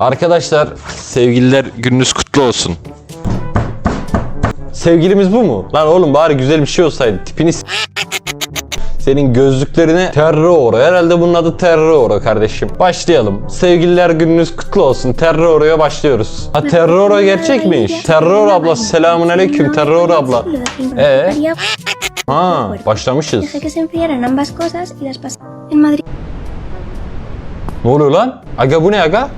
Arkadaşlar sevgililer gününüz kutlu olsun. Sevgilimiz bu mu? Lan oğlum bari güzel bir şey olsaydı. Tipini s- senin gözlüklerine terror. Herhalde bunun adı terror kardeşim. Başlayalım. Sevgililer gününüz kutlu olsun. Terror'a başlıyoruz. Ha terror gerçekmiş. Terror abla selamun aleyküm terror abla. Ee? Ha başlamışız. Dejé que se enfriaran ambas cosas y las pasé en Madrid. Ne oluyor lan? Aga bu ne aga?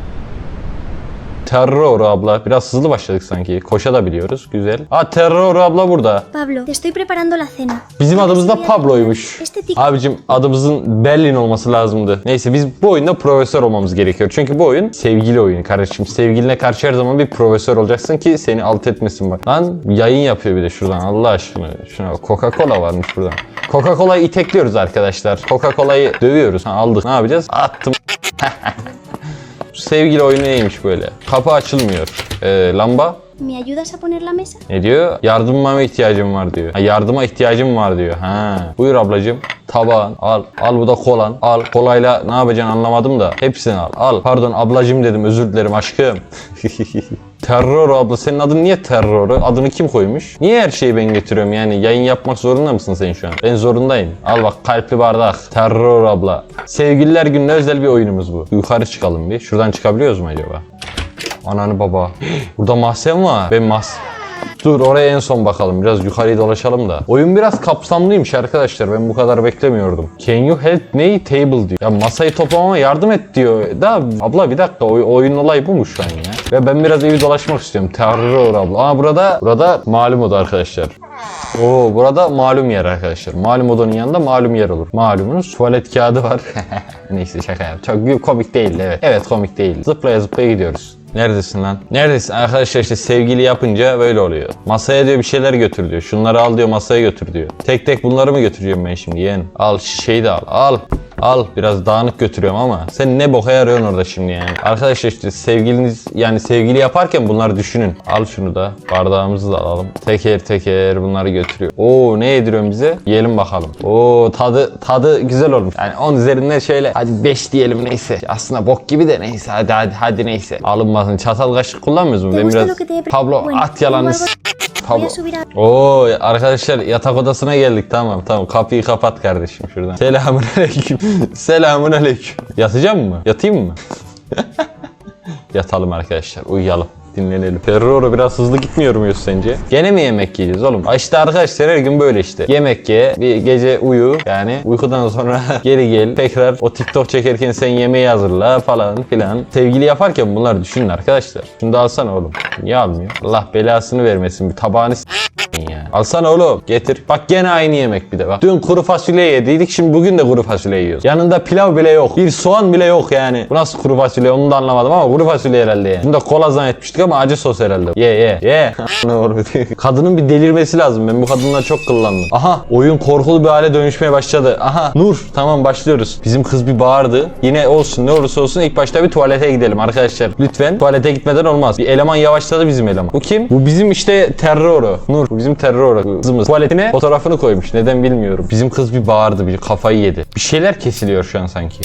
Terror abla. Biraz hızlı başladık sanki. Koşa da biliyoruz. Güzel. Aa Terror abla burada. Pablo, te estoy preparando la cena. Bizim adımız da Pablo'ymuş. Abicim adımızın Berlin olması lazımdı. Neyse biz bu oyunda profesör olmamız gerekiyor. Çünkü bu oyun sevgili oyunu kardeşim. Sevgiline karşı her zaman bir profesör olacaksın ki seni alt etmesin bak. Lan yayın yapıyor bir de şuradan Allah aşkına. Şuna bak, Coca-Cola varmış buradan. Coca-Cola'yı itekliyoruz arkadaşlar. Coca-Cola'yı dövüyoruz. Ha, aldık. Ne yapacağız? Attım. Sevgili oyunu neymiş böyle? Kapı açılmıyor. Ee, lamba ¿Me ayudas a poner la mesa? ne diyor? Yardıma ihtiyacım var diyor. Ha, yardıma ihtiyacım var diyor. Ha. Buyur ablacığım. Tabağın al. Al bu da kolan. Al. Kolayla ne yapacaksın anlamadım da. Hepsini al. Al. Pardon ablacığım dedim özür dilerim aşkım. Terror abla. Senin adın niye terror? Adını kim koymuş? Niye her şeyi ben getiriyorum yani? Yayın yapmak zorunda mısın sen şu an? Ben zorundayım. Al bak kalpli bardak. Terror abla. Sevgililer gününe özel bir oyunumuz bu. Yukarı çıkalım bir. Şuradan çıkabiliyoruz mu acaba? Ananı baba. Burada mahzen var. Ben mahzen... Dur oraya en son bakalım. Biraz yukarıyı dolaşalım da. Oyun biraz kapsamlıymış arkadaşlar. Ben bu kadar beklemiyordum. Can you help me table diyor. Ya masayı toplamama yardım et diyor. Da abla bir dakika oy- oyunun olayı bu mu şu an ya? Ve ben biraz evi dolaşmak istiyorum. Terror abla. Aa burada burada malum oda arkadaşlar. Oo burada malum yer arkadaşlar. Malum odanın yanında malum yer olur. Malumunuz tuvalet kağıdı var. Neyse şaka yap. Çok komik değil evet. Evet komik değil. Zıplaya zıplaya gidiyoruz. Neredesin lan? Neredesin? Arkadaşlar işte sevgili yapınca böyle oluyor. Masaya diyor bir şeyler götür diyor. Şunları al diyor masaya götür diyor. Tek tek bunları mı götüreceğim ben şimdi yeğenim? Al şişeyi de al. Al. Al biraz dağınık götürüyorum ama sen ne boka yarıyorsun orada şimdi yani. Arkadaşlar işte sevgiliniz yani sevgili yaparken bunları düşünün. Al şunu da bardağımızı da alalım. Teker teker bunları götürüyor. Oo ne yediriyorsun bize? Yiyelim bakalım. Oo tadı tadı güzel olmuş. Yani 10 üzerinden şöyle hadi 5 diyelim neyse. Aslında bok gibi de neyse hadi hadi hadi neyse. Alınmasın. Çatal kaşık kullanmıyoruz mu? ¿Te Ben biraz Pablo at yalanını a... Oo arkadaşlar yatak odasına geldik tamam tamam kapıyı kapat kardeşim şuradan. Selamun aleyküm. Selamun aleyküm. Yatacağım mı? Yatayım mı? Yatalım arkadaşlar uyuyalım. Dinlenelim. Ferrero biraz hızlı gitmiyor muyuz sence? Gene mi yemek yiyeceğiz oğlum? İşte arkadaşlar her gün böyle işte. Yemek ye, bir gece uyu yani uykudan sonra geri gel. Tekrar o TikTok çekerken sen yemeği hazırla falan filan. Sevgili yaparken bunlar düşünün arkadaşlar. Şunu da alsana oğlum. Niye almıyor? Allah belasını vermesin. Bir tabağını ya. Alsana oğlum getir. Bak gene aynı yemek bir de bak. Dün kuru fasulye yediydik şimdi bugün de kuru fasulye yiyoruz. Yanında pilav bile yok. Bir soğan bile yok yani. Bu nasıl kuru fasulye onu da anlamadım ama kuru fasulye herhalde yani. Dün de kola zannetmiştik ama acı sos herhalde. Ye ye ye. Kadının bir delirmesi lazım. Ben bu kadınla çok kıllandım. Aha oyun korkulu bir hale dönüşmeye başladı. Aha Nur tamam başlıyoruz. Bizim kız bir bağırdı. Yine olsun ne olursa olsun ilk başta bir tuvalete gidelim arkadaşlar. Lütfen tuvalete gitmeden olmaz. Bir eleman yavaşladı bizim eleman. Bu kim? Bu bizim işte terroro. Nur bu bizim terroro. Kızımız tuvaletine fotoğrafını koymuş. Neden bilmiyorum. Bizim kız bir bağırdı bir kafayı yedi. Bir şeyler kesiliyor şu an sanki.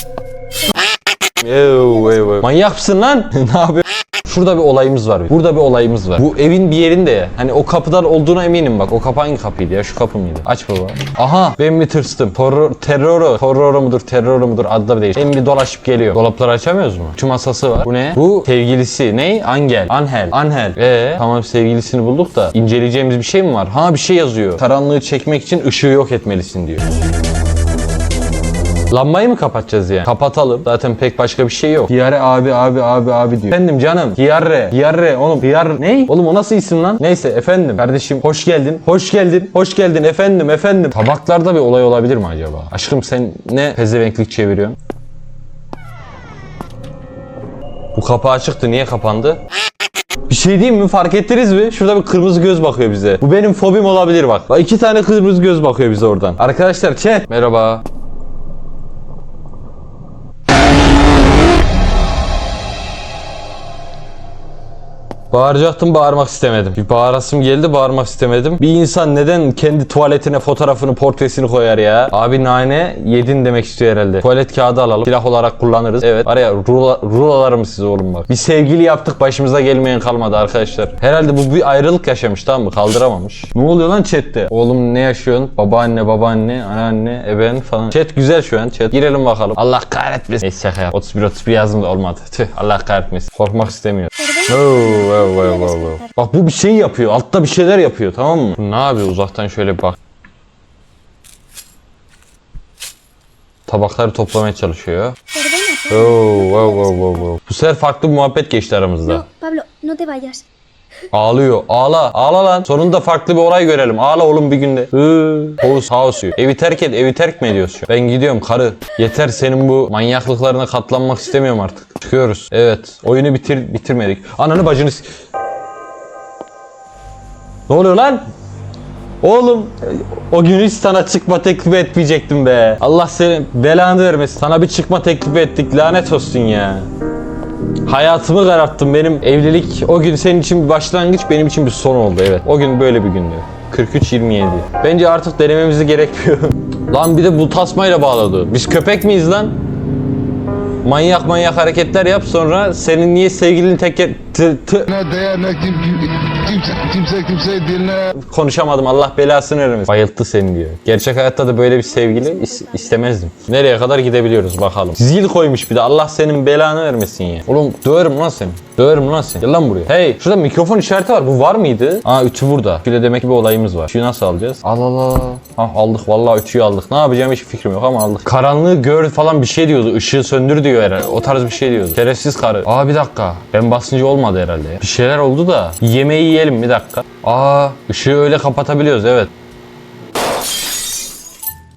Ev, ev. Manyak mısın lan? ne yapıyorsun? Şurada bir olayımız var. Burada bir olayımız var. Bu evin bir yerinde. Hani o kapıdan olduğuna eminim bak. O kapı hangi kapıydı ya? Şu kapı mıydı? Aç baba. Aha ben mi tırstım? Terror, terroro. Terroro mudur? Terroro mudur? Adı da bir. Ben bir dolaşıp geliyor. Dolapları açamıyoruz mu? Şu masası var. Bu ne? Bu sevgilisi. Ne? Angel. Angel. Angel. Ee, tamam sevgilisini bulduk da inceleyeceğimiz bir şey mi var? Ha bir şey yazıyor. Karanlığı çekmek için ışığı yok etmelisin diyor. Lambayı mı kapatacağız yani? Kapatalım. Zaten pek başka bir şey yok. Hiyare abi abi abi abi diyor. Efendim canım. Hiyare. Hiyare. Oğlum hiyar ne? Oğlum o nasıl isim lan? Neyse efendim. Kardeşim hoş geldin. Hoş geldin. Hoş geldin efendim efendim. Tabaklarda bir olay olabilir mi acaba? Aşkım sen ne pezevenklik çeviriyorsun? Bu kapı açıktı. Niye kapandı? Bir şey diyeyim mi? Fark ettiniz mi? Şurada bir kırmızı göz bakıyor bize. Bu benim fobim olabilir bak. Bak iki tane kırmızı göz bakıyor bize oradan. Arkadaşlar chat. Merhaba. Bağıracaktım bağırmak istemedim. Bir bağırasım geldi bağırmak istemedim. Bir insan neden kendi tuvaletine fotoğrafını portresini koyar ya? Abi nane yedin demek istiyor herhalde. Tuvalet kağıdı alalım. Silah olarak kullanırız. Evet. Araya rula, rulalarım size oğlum bak. Bir sevgili yaptık başımıza gelmeyen kalmadı arkadaşlar. Herhalde bu bir ayrılık yaşamış tamam mı? Kaldıramamış. Ne oluyor lan chatte? Oğlum ne yaşıyorsun? Babaanne, babaanne, anneanne, eben falan. Chat güzel şu an chat. Girelim bakalım. Allah kahretmesin. Neyse şaka yap. 31 31 yazdım da olmadı. Tüh Allah kahretmesin. Korkmak istemiyorum. Oh, oh, oh, oh, oh. Bak bu bir şey yapıyor. Altta bir şeyler yapıyor tamam mı? Ne yapıyor uzaktan şöyle bir bak. Tabakları toplamaya çalışıyor. Oh, oh, oh, oh, oh. Bu sefer farklı bir muhabbet geçti aramızda. No, Pablo, no te vayas. Ağlıyor. Ağla. Ağla lan. Sonunda farklı bir olay görelim. Ağla oğlum bir günde. Hı. House house. Evi terk et. Evi terk mi ediyorsun? Ben gidiyorum karı. Yeter senin bu manyaklıklarına katlanmak istemiyorum artık. Çıkıyoruz. Evet. Oyunu bitir bitirmedik. Ananı bacını Ne oluyor lan? Oğlum o gün hiç sana çıkma teklifi etmeyecektim be. Allah seni belanı vermesin. Sana bir çıkma teklifi ettik. Lanet olsun ya. Hayatımı kararttın benim evlilik o gün senin için bir başlangıç benim için bir son oldu evet. O gün böyle bir gündü. 43-27. Bence artık denememizi gerekmiyor. lan bir de bu tasmayla bağladı. Biz köpek miyiz lan? Manyak manyak hareketler yap sonra senin niye sevgilini tek t- t- ne değer ne kim, kim- kimse, kimse kimseyi dinle. konuşamadım Allah belasını vermesin. Bayılttı seni diyor. Gerçek hayatta da böyle bir sevgili is- istemezdim. Nereye kadar gidebiliyoruz bakalım. Zil koymuş bir de Allah senin belanı vermesin ya. Oğlum döverim lan seni. Döverim lan seni. Gel lan buraya. Hey şurada mikrofon işareti var. Bu var mıydı? Aa ütü burada. Şöyle demek ki bir olayımız var. Ütüyü nasıl alacağız? Al al al. Ah aldık vallahi ütüyü aldık. Ne yapacağım hiç fikrim yok ama aldık. Karanlığı gör falan bir şey diyordu. Işığı söndür diyor herhalde. O tarz bir şey diyordu. Şerefsiz karı. Aa bir dakika. Ben basıncı olmadı herhalde. ya. Bir şeyler oldu da. Yemeği yiyelim bir dakika. Aa ışığı öyle kapatabiliyoruz evet.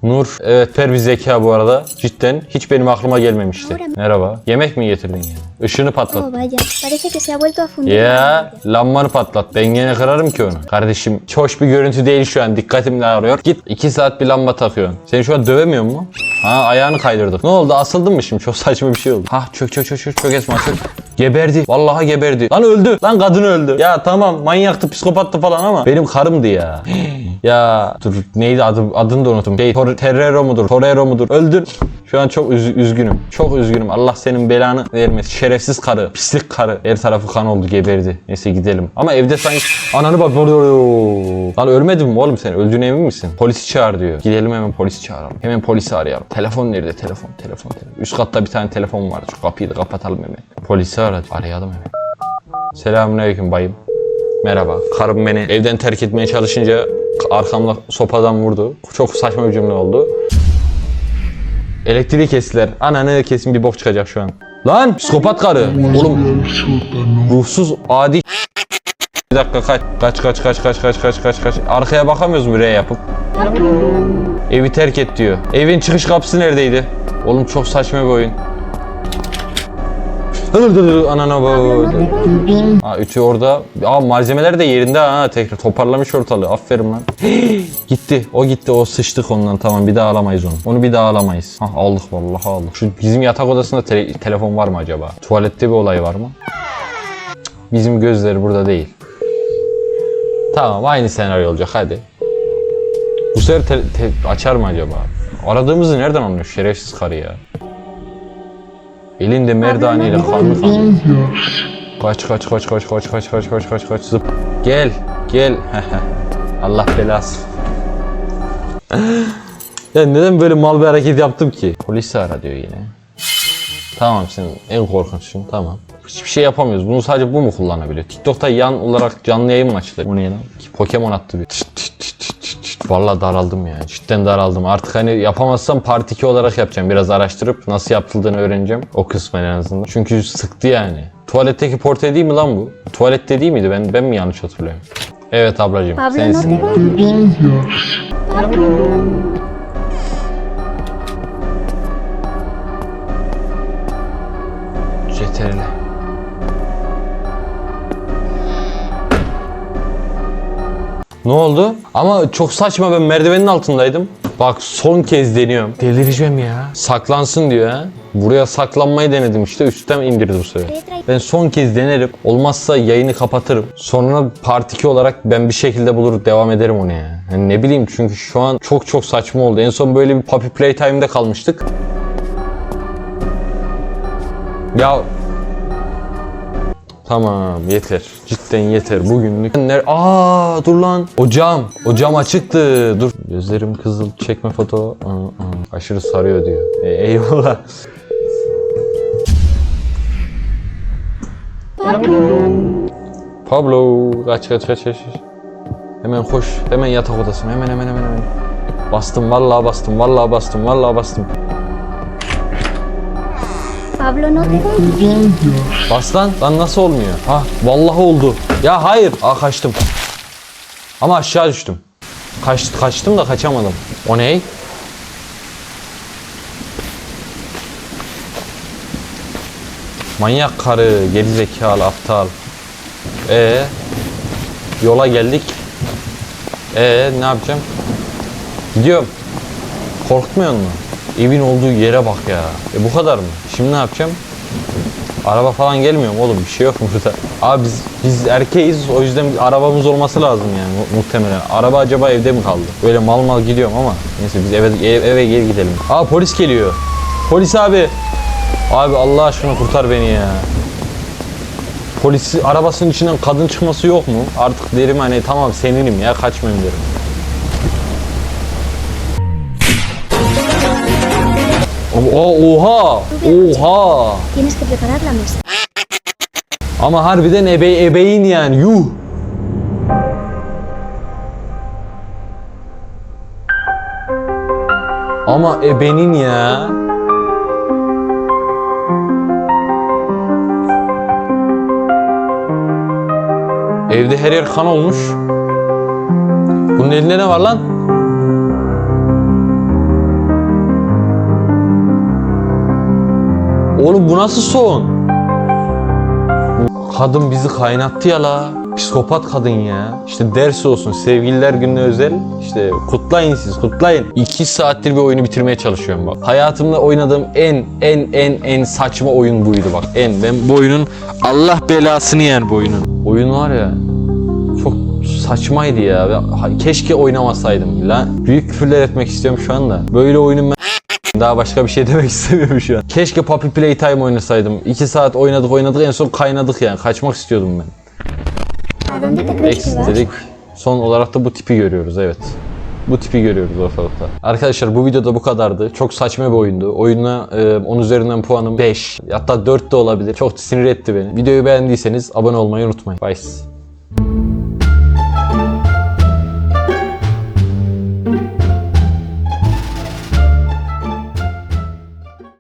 Nur, evet per bir zeka bu arada. Cidden hiç benim aklıma gelmemişti. Merhaba. Yemek mi getirdin yani? Işığını patlat. Oh, vaya. Parece que se ha vuelto a fundir. Ya lambanı patlat. Ben gene kırarım ki onu. Kardeşim hoş bir görüntü değil şu an. Dikkatim dağılıyor. Git 2 saat bir lamba takıyorsun. Seni şu an dövemiyor mu? Ha ayağını kaydırdık. Ne oldu? Asıldın mı şimdi? Çok saçma bir şey oldu. Ha çök çök çök çök çök Esma çök. Geberdi. Vallahi geberdi. Lan öldü. Lan kadın öldü. Ya tamam manyaktı psikopattı falan ama benim karımdı ya. ya dur neydi adı, adını da unuttum. Şey, Tor- Terrero mudur? Torero mudur? Öldün. Şu an çok üz- üzgünüm. Çok üzgünüm. Allah senin belanı vermesin. Şerefsiz karı. Pislik karı. Her tarafı kan oldu geberdi. Neyse gidelim. Ama evde sanki ananı bak. Lan ölmedin mi oğlum sen? Öldüğüne emin misin? Polisi çağır diyor. Gidelim hemen polisi çağıralım. Hemen polisi arayalım. Telefon nerede? Telefon, telefon, telefon. Üst katta bir tane telefon var. Şu kapıyı da kapatalım hemen. Polisi aradı. Arayalım hemen. Selamünaleyküm bayım. Merhaba. Karım beni evden terk etmeye çalışınca arkamda sopadan vurdu. Çok saçma bir cümle oldu. Elektriği kestiler. Ananı kesin bir bok çıkacak şu an. Lan psikopat karı. Oğlum ruhsuz adi. Bir dakika kaç. Kaç kaç kaç kaç kaç kaç kaç kaç. Arkaya bakamıyoruz mu R yapıp? Evi terk et diyor. Evin çıkış kapısı neredeydi? Oğlum çok saçma bir oyun. Dur dur dur anana bak. Aa ütü orada. Aa malzemeler de yerinde ha tekrar toparlamış ortalığı. Aferin lan. gitti. O gitti. O sıçtık ondan. Tamam bir daha alamayız onu. Onu bir daha alamayız. Hah aldık vallahi aldık. Şu bizim yatak odasında tele- telefon var mı acaba? Tuvalette bir olay var mı? Bizim gözleri burada değil. Tamam aynı senaryo olacak hadi. Bu sefer te- te- açar mı acaba? Aradığımızı nereden anlıyor şerefsiz karı ya? Elinde merdaneyle kanlı kanlı. Kaç kaç kaç kaç kaç kaç kaç kaç kaç kaç zıp. Gel gel. Allah belası. ya neden böyle mal bir hareket yaptım ki? Polisi ara diyor yine. Tamam sen en korkunçsun tamam. Hiçbir şey yapamıyoruz. Bunu sadece bu mu kullanabiliyor? TikTok'ta yan olarak canlı yayın mı açılır? Bu ne lan? Pokemon attı bir. Çıt çıt çıt Vallahi daraldım ya. Cidden daraldım. Artık hani yapamazsam part 2 olarak yapacağım. Biraz araştırıp nasıl yapıldığını öğreneceğim. O kısmen en azından. Çünkü sıktı yani. Tuvaletteki portre değil mi lan bu? Tuvalette değil miydi? Ben ben mi yanlış hatırlıyorum? Evet ablacığım. No sensin. te Ne oldu? Ama çok saçma ben merdivenin altındaydım. Bak son kez deniyorum. Delireceğim ya. Saklansın diyor ha. Buraya saklanmayı denedim işte üstten indirdi bu sefer. Ben son kez denerim. Olmazsa yayını kapatırım. Sonra part 2 olarak ben bir şekilde bulur devam ederim onu ya. Yani ne bileyim çünkü şu an çok çok saçma oldu. En son böyle bir Puppy Playtime'da kalmıştık. Ya Tamam yeter. Cidden yeter. Bugünlük. Ner Aa dur lan. O cam. O cam açıktı. Dur. Gözlerim kızıl. Çekme foto. Aa, aa. Aşırı sarıyor diyor. E, eyvallah. Pablo. Kaç kaç kaç kaç. Hemen koş. Hemen yatak odasına. Hemen hemen hemen hemen. Bastım vallahi bastım. Vallahi bastım. Vallahi bastım. Pablo, no te. Bas lan. Lan nasıl olmuyor? Ha vallahi oldu. Ya hayır. Aa kaçtım. Ama aşağı düştüm. Kaç, kaçtım da kaçamadım. O ney? Manyak karı, gerizekalı, aptal. Ee, yola geldik. Ee, ne yapacağım? Gidiyorum. Korkmuyor musun? Evin olduğu yere bak ya. E bu kadar mı? Şimdi ne yapacağım? Araba falan gelmiyor mu oğlum? Bir şey yok mu burada? Abi biz biz erkeğiz o yüzden arabamız olması lazım yani mu- muhtemelen. Araba acaba evde mi kaldı? Böyle mal mal gidiyorum ama neyse biz eve ev- eve geri gidelim. Aa polis geliyor. Polis abi. Abi Allah aşkına kurtar beni ya. Polisi arabasının içinden kadın çıkması yok mu? Artık derim hani tamam seninim ya kaçmayayım derim. Oha! Oha! Tienes que preparar la mesa. Ama harbiden ebe ebeğin yani yuh. Ama ebenin ya. Evde her yer kan olmuş. Bunun elinde ne var lan? Oğlum bu nasıl son? Kadın bizi kaynattı ya la. Psikopat kadın ya. İşte ders olsun sevgililer gününe özel. İşte kutlayın siz kutlayın. İki saattir bir oyunu bitirmeye çalışıyorum bak. Hayatımda oynadığım en en en en saçma oyun buydu bak. En ben bu oyunun Allah belasını yer bu oyunun. Oyun var ya çok saçmaydı ya. Keşke oynamasaydım. Lan büyük küfürler etmek istiyorum şu anda. Böyle oyunun ben daha başka bir şey demek istemiyorum şu an. Keşke Puppy Playtime oynasaydım. 2 saat oynadık oynadık en son kaynadık yani. Kaçmak istiyordum ben. ¿A dónde te crees que Exit vas? dedik. Son olarak da bu tipi görüyoruz evet. Bu tipi görüyoruz ortalıkta. Arkadaşlar bu videoda bu kadardı. Çok saçma bir oyundu. Oyuna e, 10 üzerinden puanım 5. Hatta 4 de olabilir. Çok sinir etti beni. Videoyu beğendiyseniz abone olmayı unutmayın. Bye.